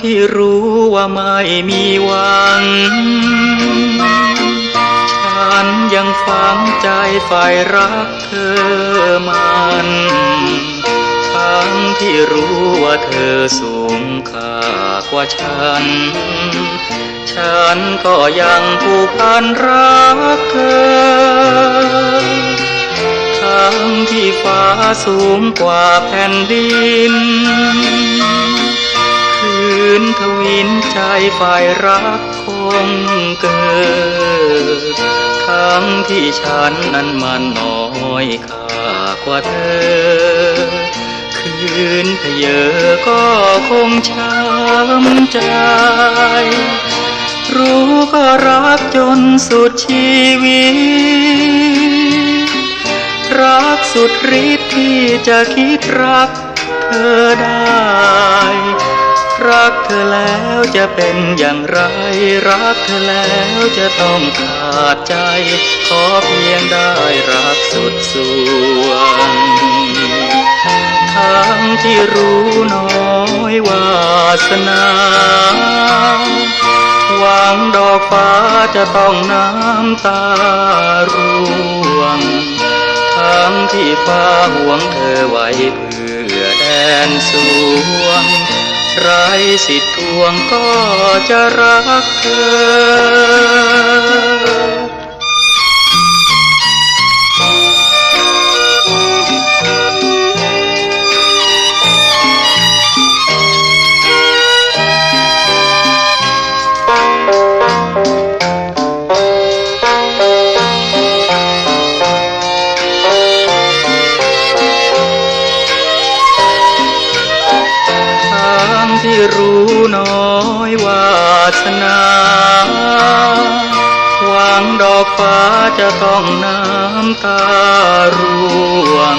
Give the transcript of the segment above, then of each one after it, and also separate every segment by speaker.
Speaker 1: ที่รู้ว่าไม่มีหวัง ฉันยังฝังใจฝ่ายรักเธอมันทั้งที่รู้ว่าเธอสูงค่ากว่าฉัน ฉันก็ยังผูกพันรักเธอทั้งที่ฟ้าสูงกว่าแผ่นดิน ฝ่ายรักคงเกิด ทั้งที่ฉันนั้นมันน้อยค่ากว่าเธอ คืนเพเยอก็คงช้ำใจ รู้ก็รักจนสุดชีวิต รักสุดฤทธิ์ที่จะคิดรักเธอได้ ธอแล้วจะเป็นอย่างไร รักเธอแล้วจะต้องขาดใจ ขอเพียงได้รักสุดส่วนทั้งที่รู้น้อยวาสนาหวังดอกฟ้าจะต้องน้ำตาร่วง ทั้งที่ฟ้าห่วงเธอไว้เพื่อแดนสวง ไรสิทธิ์ทวงก็จะรักเธอ รู้น้อยวาสนาหวังดอกฟ้าจะต้องน้ำตาร่วง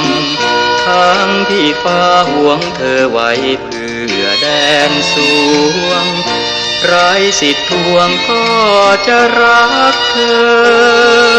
Speaker 1: ทางที่ฟ้าห่วงเธอไว้เพื่อแดนสวงไรสิทธิ์ทวงก็จะรักเธอ